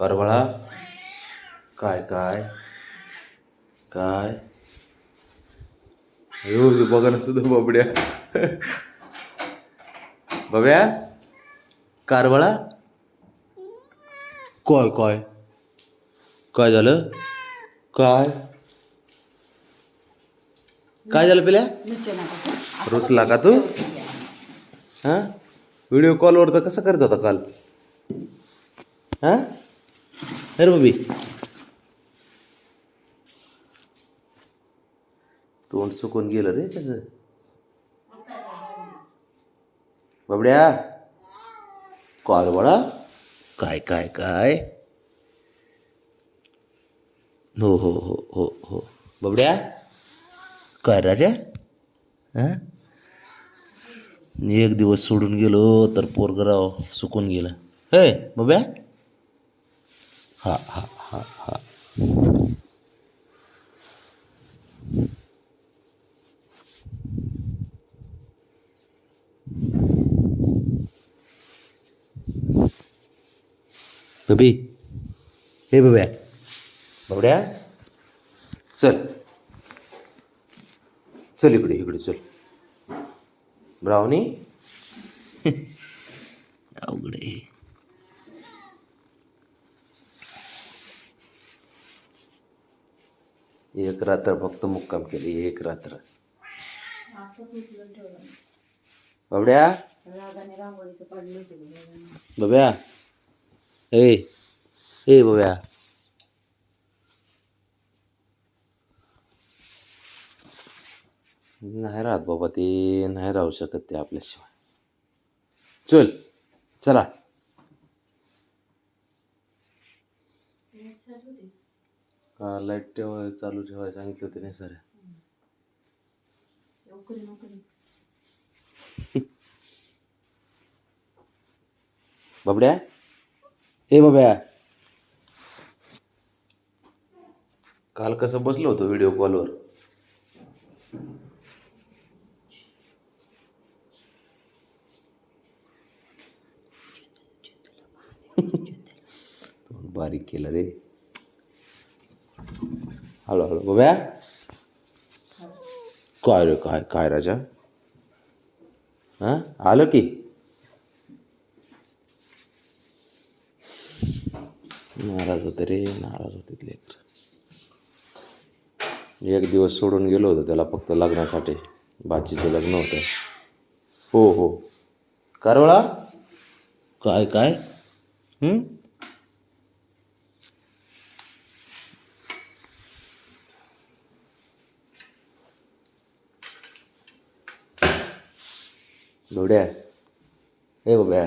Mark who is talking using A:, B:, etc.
A: करबळा काय काय? काय? हो हे बघा ना सुद्धा बाबड्या. बाब्या कारवाळा? काय काय? काय झालं? काय? काय झालं पिल्या? रुसला का तू? हा? व्हिडिओ कॉलवर तर कसं करत होता काल? हा? अरे बाबी तोंड सुकून गेलं रे त्याचं. बाबड्या. कॉल बळा काय काय काय? हो हो हो हो हो. बाबड्या. काय राजा? हां? एक दिवस सोडून गेलो तर पोरगराव सुकून गेलं. हे बाब्या हा हा हा हा. बबी हे बब्या बाबड्या. चल. चल इकडे इकडे चल. ब्राउनी. अवघड आहे. एक रात्र फक्त मुक्काम केली एक रात्र. बाबड्या? बाब्या? ए ए बाब्या. नाही राहत बाबा ते नाही राहू शकत ते आपल्याशिवाय. चल चला. लाइट ठेवा चालू ठेवायला सांगितलं होते नाही सर बाबड्या? ए बाब्या काल कसं बसलो होतो व्हिडिओ कॉलवर बारीक केलं रे. हळूहळू गोव्या काय रे काय काय राजा हां आलं की नाराज होते रे नाराज होते लेकर एक दिवस सोडून गेलो होतो त्याला फक्त लग्नासाठी. बाचीचं लग्न होतं. हो हो. कारवळा? काय काय? हं? बाबड्या ए बाब्या